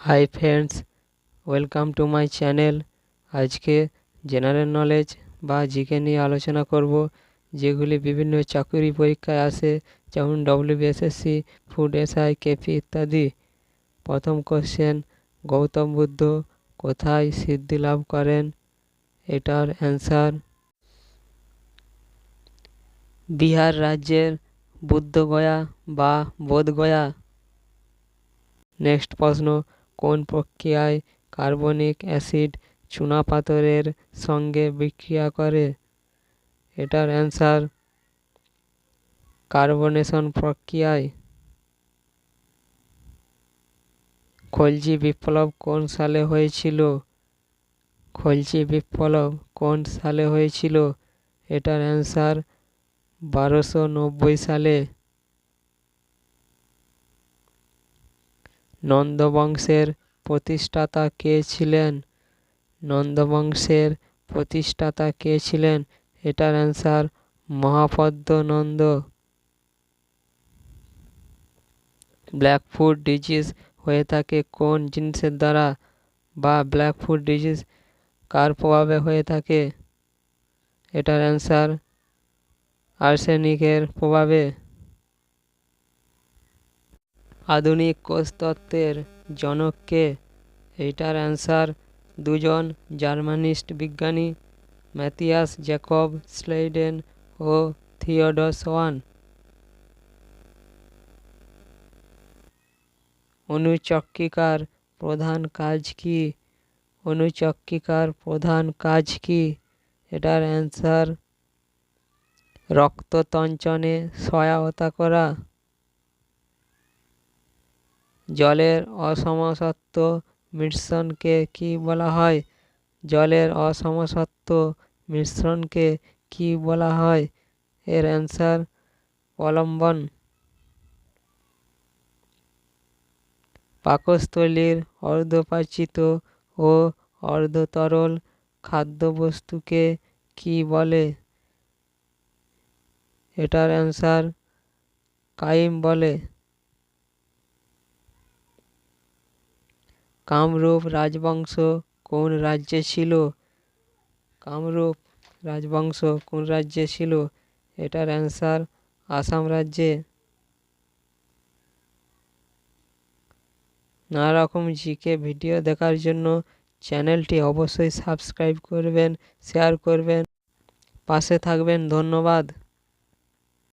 Hi friends welcome to my channel আজকে general knowledge বা GK নিয়ে আলোচনা করব, যেগুলি বিভিন্ন চাকরি পরীক্ষায় আসে, যেমন ডব্লিউবিএসএসসি ফুড এসআই কেপি ইত্যাদি। প্রথম কোশ্চেন গৌতম বুদ্ধ কোথায় সিদ্ধি লাভ করেন? এটার অ্যান্সার বিহার রাজ্যের বুদ্ধগয়া বা বোধগয়া। নেক্সট প্রশ্ন কোন প্রক্রিয়ায় কার্বনিক অ্যাসিড চুনাপাথরের সঙ্গে বিক্রিয়া করে? এটার অ্যান্সার, কার্বনেশন প্রক্রিয়ায়। খলজি বিপ্লব কোন সালে হয়েছিল? খলজি বিপ্লব কোন সালে হয়েছিল? এটার অ্যান্সার, বারোশো নব্বই সালে। নন্দবংশের প্রতিষ্ঠাতা কে ছিলেন? নন্দবংশের প্রতিষ্ঠাতা কে ছিলেন? এটার answer Mahapadma Nanda blackfoot disease হয়ে থাকে কোন জিনিসের দ্বারা বা ব্ল্যাকফুট ডিজিজ কার প্রভাবে হয়ে থাকে? এটার অ্যান্সার আর্সেনিকের প্রভাবে। আধুনিক কোষতত্ত্বের জনককে এইটার অ্যান্সার দুজন জার্মানিস্ট বিজ্ঞানী, ম্যাথিয়াস জ্যাকব স্লেইডেন ও থিওডর সোয়ান অনুচক্রিকার প্রধান কাজ কি? অনুচক্রিকার প্রধান কাজ কি? এটার অ্যান্সার, রক্ততঞ্চনে সহায়তা করা। জলের অসমসত্ব মিশ্রণকে কি বলা হয়? জলের অসমসত্ব মিশ্রণকে কি বলা হয়? এর অ্যান্সার অবলম্বন। পাকস্থলীর অর্ধপাচিত ও অর্ধতরল খাদ্যবস্তুকে কি বলে? এটার অ্যান্সার কাইম বলে। কামরূপ রাজবংশ কোন রাজ্যে ছিল? কামরূপ রাজবংশ কোন রাজ্যে ছিল? এটার অ্যান্সার আসাম রাজ্যে। নানা রকম জিকে ভিডিও দেখার জন্য চ্যানেলটি অবশ্যই সাবস্ক্রাইব করবেন শেয়ার করবেন। পাশে থাকবেন, ধন্যবাদ।